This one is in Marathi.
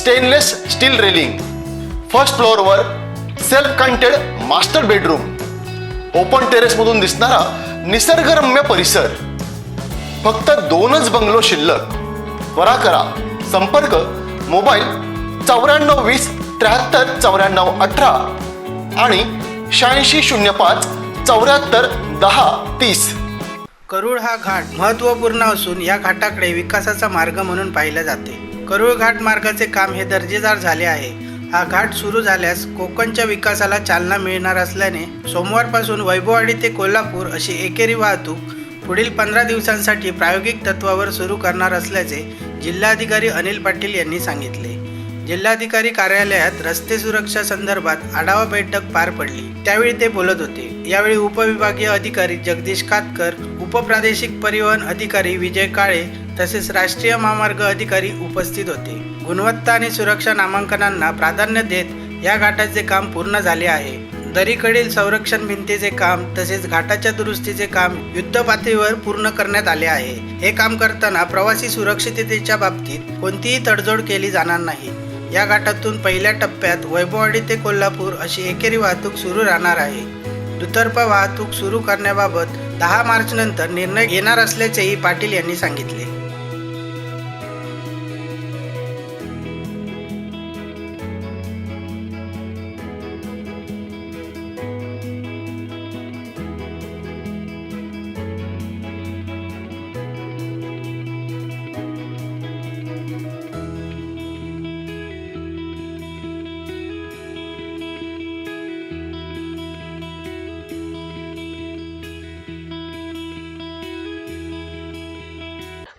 Stainless steel railing first फ्लोअरवर self contained master bedroom open टेरेसमधून दिसणारा निसर्गरम्य परिसर. फक्त दोनच बंगलो शिल्लक. त्वरा करा. संपर्क मोबाईल चौऱ्याण्णव वीस त्र्याहत्तर चौऱ्याण्णव अठरा आणि शहाऐंशी शून्य पाच चौऱ्याहत्तर दहा तीस. करूळ हा घाट महत्त्वपूर्ण असून या घाटाकडे विकासाचा मार्ग म्हणून पाहिले जाते. करूळ घाट मार्गाचे काम हे दर्जेदार झाले आहे. हा घाट सुरू झाल्यास कोकणच्या विकासाला चालना मिळणार असल्याने सोमवारपासून वैभववाडी ते कोल्हापूर अशी एकेरी वाहतूक पुढील पंधरा दिवसांसाठी प्रायोगिक तत्वावर सुरू करणार असल्याचे जिल्हाधिकारी अनिल पाटील यांनी सांगितले. जिल्हाधिकारी कार्यालयात रस्ते सुरक्षा संदर्भात आढावा बैठक पार पडली. त्यावेळी ते बोलत होते. यावेळी उपविभागीय अधिकारी जगदीश कातकर उपप्रादेशिक परिवहन अधिकारी विजय काळे तसेच राष्ट्रीय महामार्ग अधिकारी उपस्थित होते. गुणवत्ता आणि सुरक्षा नामांकनांना प्राधान्य देत या घाटाचे काम पूर्ण झाले आहे. दरीकडील संरक्षण भिंतीचे काम तसेच घाटाच्या दुरुस्तीचे काम युद्ध पातळीवर पूर्ण करण्यात आले आहे. हे काम करताना प्रवासी सुरक्षिततेच्या बाबतीत कोणतीही तडजोड केली जाणार नाही. या घाटातून पहिल्या टप्प्यात वैभववाडी ते कोल्हापूर अशी एकेरी वाहतूक सुरू राहणार आहे. दुतर्फा वाहतूक सुरू करण्याबाबत दहा मार्च नंतर निर्णय घेणार असल्याचेही पाटील यांनी सांगितले.